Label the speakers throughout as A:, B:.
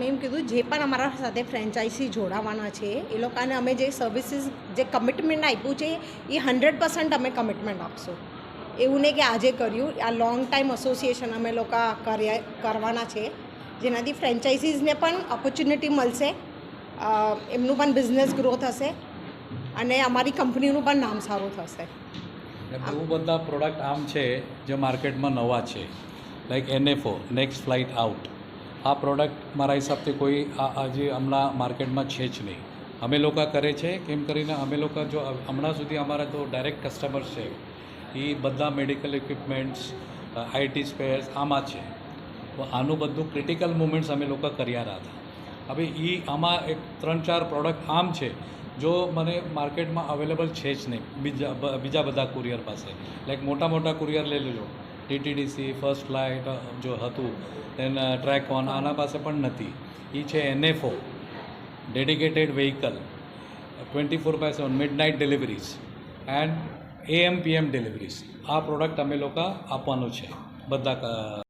A: મેં એમ કીધું, જે પણ અમારા સાથે ફ્રેન્ચાઇઝી જોડાવાના છે, એ લોકોને અમે જે સર્વિસીસ જે કમિટમેન્ટ આપ્યું છે, એ હંડ્રેડ પર્સન્ટ અમે કમિટમેન્ટ આપશું. એવું નહીં કે આજે કર્યું, આ લોંગ ટાઈમ એસોસિએશન અમે લોકો કર્યા, કરવાના છે. જેનાથી ફ્રેન્ચાઇઝીસને પણ ઓપોર્ચ્યુનિટી મળશે એમનું પણ બિઝનેસ ગ્રો થશે અને અમારી કંપનીનું પણ નામ સારું થશે.
B: બહુ બધા પ્રોડક્ટ આમ છે, જે માર્કેટમાં નવા છે. Like NFO next flight out આ પ્રોડક્ટ મારા હિસાબથી કોઈ આ આજે હમણાં માર્કેટમાં છે જ નહીં. અમે લોકો કરે છે, કેમ કરીને અમે લોકો જો હમણાં સુધી અમારા તો ડાયરેક્ટ કસ્ટમર્સ છે. એ બધા મેડિકલ ઇક્વિપમેન્ટ્સ આઈટી સ્પેર્સ આમાં છે. તો આનું બધું ક્રિટિકલ મુમેન્ટ્સ અમે લોકો કર્યા હતા. હવે એ આમાં એક ત્રણ ચાર પ્રોડક્ટ આમ છે, જો મને માર્કેટમાં અવેલેબલ છે જ નહીં. બીજા બીજા બધા કુરિયર પાસે. લાઈક મોટા મોટા કુરિયર લઈ લેજો. ટીટીડીસી ફર્સ્ટ લાઇટ જો હતું દેન ટ્રેકોન આના પાસે પણ નથી. એ છે NFO dedicated vehicle twenty four by seven midnight deliveries and AM PM deliveries આ પ્રોડક્ટ અમે લોકો આપવાનું છે. બધા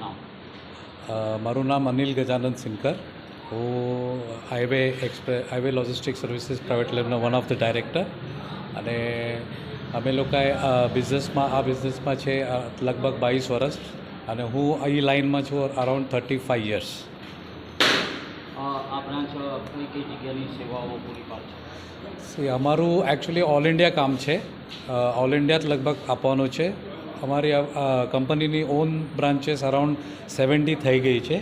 C: નામ?
B: મારું નામ અનિલ ગજાનંદ સિનકર હું highway express highway logistic services private લિમિટેડનો one of the director અને અમે લોકોએ બિઝનેસમાં આ બિઝનેસમાં છે લગભગ બાવીસ વર્ષ. અને હું અહીં લાઇનમાં છું અરાઉન્ડ થર્ટી ફાઇવ યર્સ
C: આ બ્રાન્ચ કઈ કઈ જગ્યાની સેવાઓ પૂરી પાડે છે?
B: સી અમારું એકચ્યુઅલી ઓલ ઇન્ડિયા કામ છે. ઓલ ઇન્ડિયા જ લગભગ આપવાનું છે. અમારી કંપનીની ઓન બ્રાન્ચેસ અરાઉન્ડ સેવન્ટી થઈ ગઈ છે.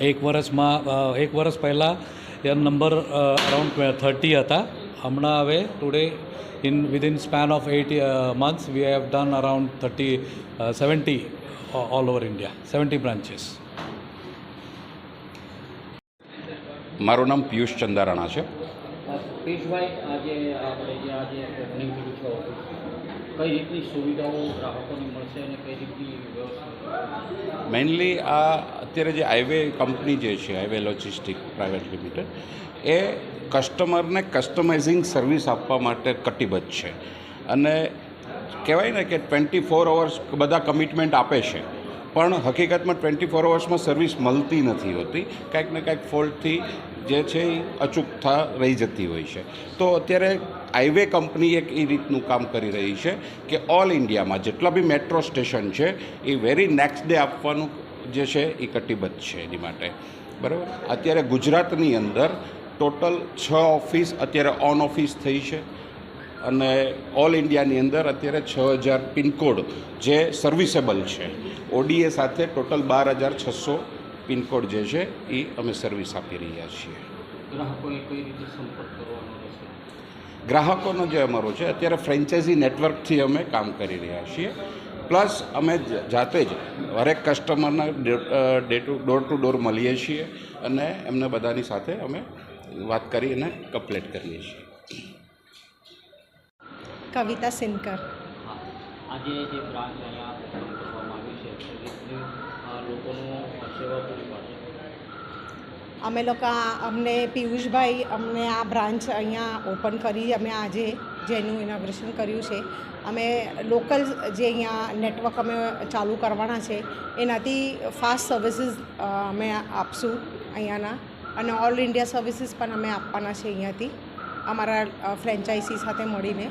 B: એક વર્ષમાં એક વર્ષ પહેલાં યર નંબર અરાઉન્ડ થર્ટી હતા. હમણાં હવે today in within span of eight months we have done around thirty seventy all over India seventy branches
D: મારું નામ પિયુષ ચંદારાણા છે.
C: પિયુષભાઈ આજે આપણે જે આજે ઓપનિંગ કઈ રીતની સુવિધાઓ ગ્રાહકોને મળશે અને કઈ રીતની
D: મેઇનલી આ અત્યારે જે હાઈવે કંપની જે છે હાઈવે લોજિસ્ટિક પ્રાઇવેટ લિમિટેડ એ કસ્ટમરને કસ્ટમાઇઝિંગ સર્વિસ આપવા માટે કટિબદ્ધ છે. અને કહેવાય ને કે ટ્વેન્ટી ફોર અવર્સ બધા કમિટમેન્ટ આપે છે. પણ હકીકતમાં ટ્વેન્ટી ફોર અવર્સમાં સર્વિસ મળતી નથી હોતી. કાંઈક ને કાંઈક ફોલ્ટથી જે છે એ અચૂકતા રહી જતી હોય છે. તો અત્યારે હાઈવે કંપની એક એ રીતનું કામ કરી રહી છે કે ઓલ ઇન્ડિયામાં જેટલા બી મેટ્રો સ્ટેશન છે એ વેરી નેક્સ્ટ ડે આપવાનું જે છે એ કટિબદ્ધ છે એની માટે. બરાબર? અત્યારે ગુજરાતની અંદર ટોટલ છ ઓફિસ અત્યારે ઓન ઓફિસ થઈ છે. અને ઓલ ઇન્ડિયાની અંદર અત્યારે છ હજાર પિનકોડ જે સર્વિસેબલ છે. ઓડીએ સાથે ટોટલ બાર હજાર છસો પિનકોડ જે છે એ અમે સર્વિસ આપી રહ્યા છીએ. ગ્રાહકોનો જે અમારો છે અત્યારે ફ્રેન્ચાઇઝી નેટવર્કથી અમે કામ કરી રહ્યા છીએ. પ્લસ અમે જાતે જ હરેક કસ્ટમરના day to door to door મળીએ છીએ અને એમને બધાની સાથે અમે વાત કરી અને કમ્પ્લેટ કરીએ છીએ.
A: કવિતા સિનકર.
C: આજે જે બ્રાન્ચ અહીંયા કરવામાં આવી છે કઈ રીતની અ, લોકોનું સેવા પૂરી પાડશે
A: અમે લોકો અમને પિયુષભાઈ અમને આ બ્રાન્ચ અહીંયા ઓપન કરી અમે આજે જેનું ઇનોગ્રેશન કર્યું છે. અમે લોકલ જે અહીંયા નેટવર્ક અમે ચાલુ કરવાના છે એનાથી ફાસ્ટ સર્વિસીસ અમે આપશું અહીંયાના. અને ઓલ ઇન્ડિયા સર્વિસીસ પણ અમે આપવાના છે અહીંયાથી અમારા ફ્રેન્ચાઇઝી સાથે મળીને.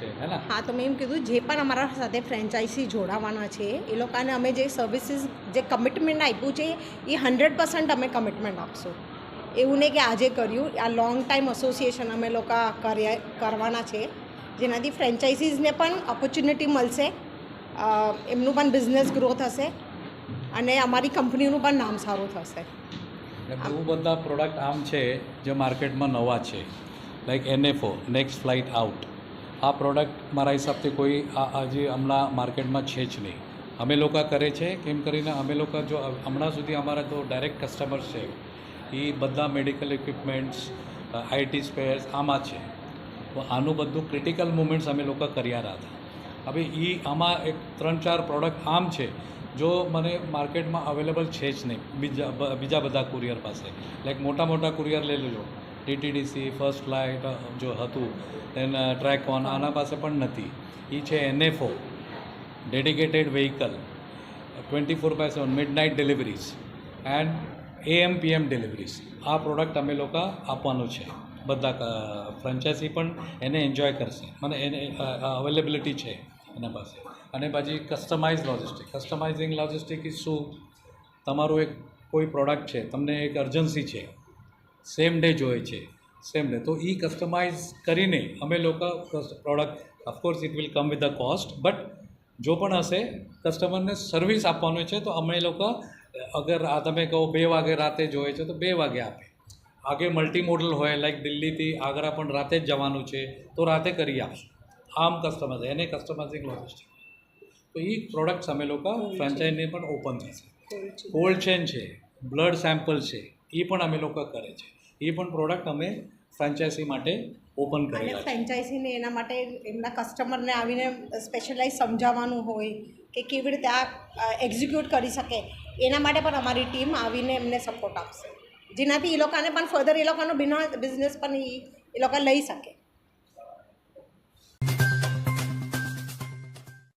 B: છે હે ને?
A: હા તો મેં એમ કીધું જે પણ અમારા સાથે ફ્રેન્ચાઇઝી જોડાવાના છે એ લોકોને અમે જે સર્વિસીસ જે કમિટમેન્ટ આપ્યું છે એ હંડ્રેડ પર્સન્ટ અમે કમિટમેન્ટ આપશું. એવું નહીં કે આજે કર્યું આ લોંગ ટાઈમ એસોસિએશન અમે લોકો કર્યા કરવાના છે. જેનાથી ફ્રેન્ચાઇઝીસને પણ ઓપોર્ચ્યુનિટી મળશે એમનું પણ બિઝનેસ ગ્રો થશે અને અમારી કંપનીનું પણ નામ સારું થશે.
B: બહુ બધા પ્રોડક્ટ આમ છે જે માર્કેટમાં નવા છે. Like NFO next flight out આ પ્રોડક્ટ મારા હિસાબથી કોઈ આજે હમણાં માર્કેટમાં છે જ નહીં. અમે લોકો કરે છે, કેમ કરીને અમે લોકો જો હમણાં સુધી અમારા તો ડાયરેક્ટ કસ્ટમર્સ છે. એ બધા મેડિકલ ઇક્વિપમેન્ટ્સ આઈટી સ્પેર્સ આમાં છે. તો આનું બધું ક્રિટિકલ મુમેન્ટ્સ અમે લોકો કર્યા હતા. હવે એ આમાં એક ત્રણ ચાર પ્રોડક્ટ આમ છે, જો મને માર્કેટમાં અવેલેબલ છે જ નહીં. બીજા બીજા બધા કુરિયર પાસે. લાઈક મોટા મોટા કુરિયર લઈ લેજો. ડીટીડીસી ફર્સ્ટ ફ્લાઇટ જો હતું દેન ટ્રેકોન આના પાસે પણ નથી. એ છે NFO dedicated vehicle twenty four by seven midnight deliveries and AM PM deliveries આ પ્રોડક્ટ અમે લોકો આપવાનું છે. બધા ફ્રેન્ચાઇઝી પણ એને એન્જોય કરશે. મને એને અવેલેબિલિટી છે એના પાસે. અને પછી customize logistic customizing logistic is શું? તમારું એક કોઈ પ્રોડક્ટ છે તમને એક અર્જન્સી છે. સેમ ડે જોઈએ છે. સેમ ડે તો એ કસ્ટમાઇઝ કરીને અમે લોકો product of course it will come with a cost but જો પણ હશે કસ્ટમરને સર્વિસ આપવાનું છે તો અમે લોકો અગર આ તમે કહો બે વાગે રાતે જોઈએ છે તો બે વાગે આપે. આગે મલ્ટી મોડલ હોય લાઈક દિલ્હીથી આગ્રા પણ રાતે જ જવાનું છે તો રાતે કરી આપશું. આમ કસ્ટમર એને કસ્ટમાઇઝિંગ લોજિસ્ટિક તો એ પ્રોડક્ટ્સ અમે લોકો ફ્રેન્ચાઇઝની પણ ઓપન થશે. કોલ્ડ ચેન છે બ્લડ સેમ્પલ છે એ પણ અમે લોકો કરે છે. એ પણ પ્રોડક્ટ અમે ફ્રેન્ચાઇઝી માટે ઓપન
A: કરીએ
B: કરેલા
A: ફ્રેન્ચાઇઝીને એના માટે એમના કસ્ટમરને આવીને સ્પેશિયલાઇઝ સમજાવવાનું હોય કે કેવી રીતે આ એક્ઝિક્યુટ કરી શકે એના માટે પણ અમારી ટીમ આવીને એમને સપોર્ટ આપશે. જેનાથી એ લોકોને પણ ફર્ધર એ લોકોનો બિઝનેસ પણ એ લોકો લઈ શકે.